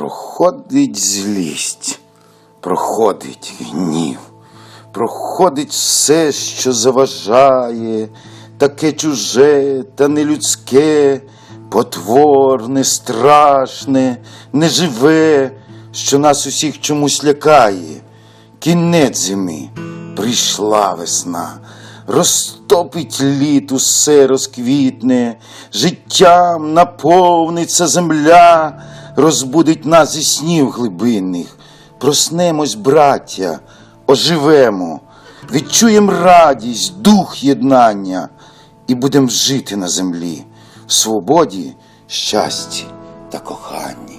Проходить злість, проходить гнів, проходить все, що заважає, таке чуже та нелюдське, потворне, страшне, неживе, що нас усіх чомусь лякає. Кінець зими, прийшла весна, розтопить літ усе розквітне, життям наповниться земля, розбудить нас із снів глибинних. Проснемось, браття, оживемо, відчуєм радість, дух єднання і будемо жити на землі в свободі, щасті та коханні.